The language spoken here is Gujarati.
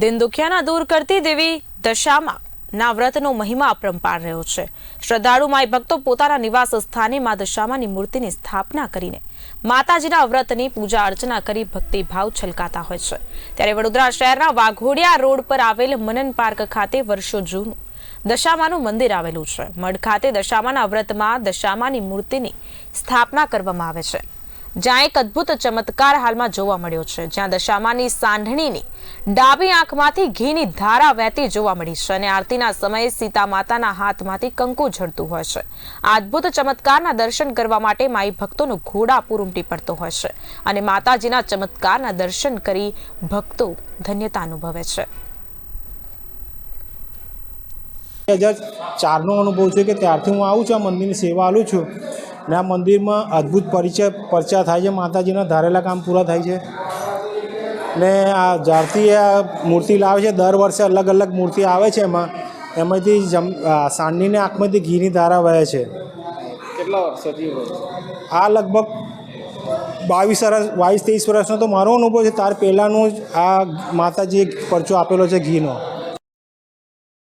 દિન દુખિયાના દૂર કરતી દેવી દશામાં ના વ્રતનો મહિમા અપરંપાર રહ્યો છે. શ્રદ્ધાળુ માય ભક્તો પોતાના નિવાસ સ્થાને મા દશામાની મૂર્તિની સ્થાપના કરીને માતાજીના વ્રતની પૂજા અર્ચના કરી ભક્તિભાવ છલકાતા હોય છે. ત્યારે વડોદરા શહેરના વાઘોડિયા રોડ પર આવેલ મનન પાર્ક ખાતે વર્ષો જૂનું દશામાનું મંદિર આવેલું છે. મઢ ખાતે દશામાના વ્રતમાં દશામાની મૂર્તિની સ્થાપના કરવામાં આવે છે. જ્યાં એક અદ્ભુત ચમત્કાર હાલમાં જોવા મળ્યો છે, જ્યાં દશામાની સાંઢણીની ડાબી આંખમાંથી ઘીની ધારા વહેતી જોવા મળી છે અને આરતીના સમયે સીતા માતાના હાથમાંથી કંકુ ઝડતું હોય છે. આ અદ્ભુત ચમત્કારના દર્શન કરવા માટે માઈ ભક્તોનું ઘોડાપૂર ઉમટી પડતો હોય છે અને માતાજીના ચમત્કારના દર્શન કરી ભક્તો ધન્યતા અનુભવે છે. બે ચારનો અનુભવ છે કે ત્યારથી હું આવું છું, આ મંદિરની સેવા આલું છું. ને આ મંદિરમાં અદ્ભુત પરિચય પરચા થાય છે માતાજીના ધારેલા કામ પૂરા થાય છે. ને આ જ્યારથી આ મૂર્તિ લાવે છે દર વર્ષે અલગ અલગ મૂર્તિ આવે છે એમાં. એમાંથી જમ સાંડની આંખમાંથી ઘીની ધારા વહે છે. કેટલા વર્ષોથી આ લગભગ બાવીસ વર્ષ બાવીસ ત્રેવીસ વર્ષનો તો મારો અનુભવ છે તાર પહેલાંનો જ આ માતાજીએ પરચો આપેલો છે ઘીનો.